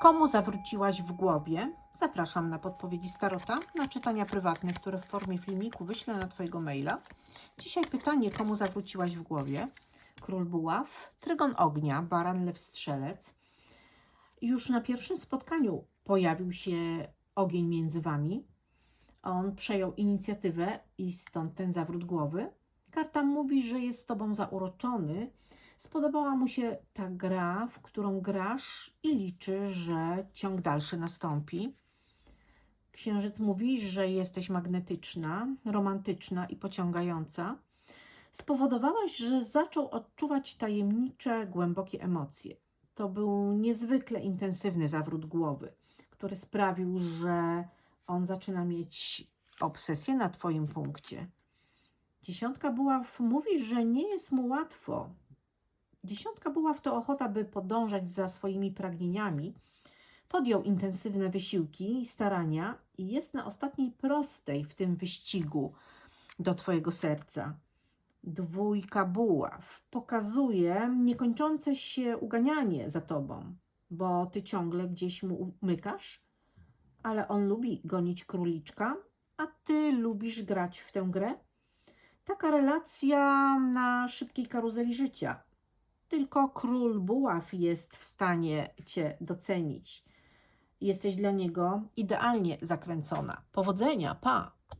Komu zawróciłaś w głowie? Zapraszam na podpowiedzi Starota, na czytania prywatne, które w formie filmiku wyślę na Twojego maila. Dzisiaj pytanie, komu zawróciłaś w głowie? Król Buław, Trygon Ognia, Baran Lew Strzelec. Już na pierwszym spotkaniu pojawił się ogień między Wami. On przejął inicjatywę i stąd ten zawrót głowy. Karta mówi, że jest z Tobą zauroczony. Spodobała mu się ta gra, w którą grasz i liczy, że ciąg dalszy nastąpi. Księżyc mówi, że jesteś magnetyczna, romantyczna i pociągająca. Spowodowałaś, że zaczął odczuwać tajemnicze, głębokie emocje. To był niezwykle intensywny zawrót głowy, który sprawił, że on zaczyna mieć obsesję na Twoim punkcie. Dziesiątka buław mówi, że nie jest mu łatwo. Dziesiątka buław to ochota, by podążać za swoimi pragnieniami. Podjął intensywne wysiłki i starania i jest na ostatniej prostej w tym wyścigu do Twojego serca. Dwójka buław pokazuje niekończące się uganianie za Tobą, bo Ty ciągle gdzieś mu umykasz, ale on lubi gonić króliczka, a Ty lubisz grać w tę grę. Taka relacja na szybkiej karuzeli życia. Tylko król buław jest w stanie Cię docenić. Jesteś dla niego idealnie zakręcona. Powodzenia, pa!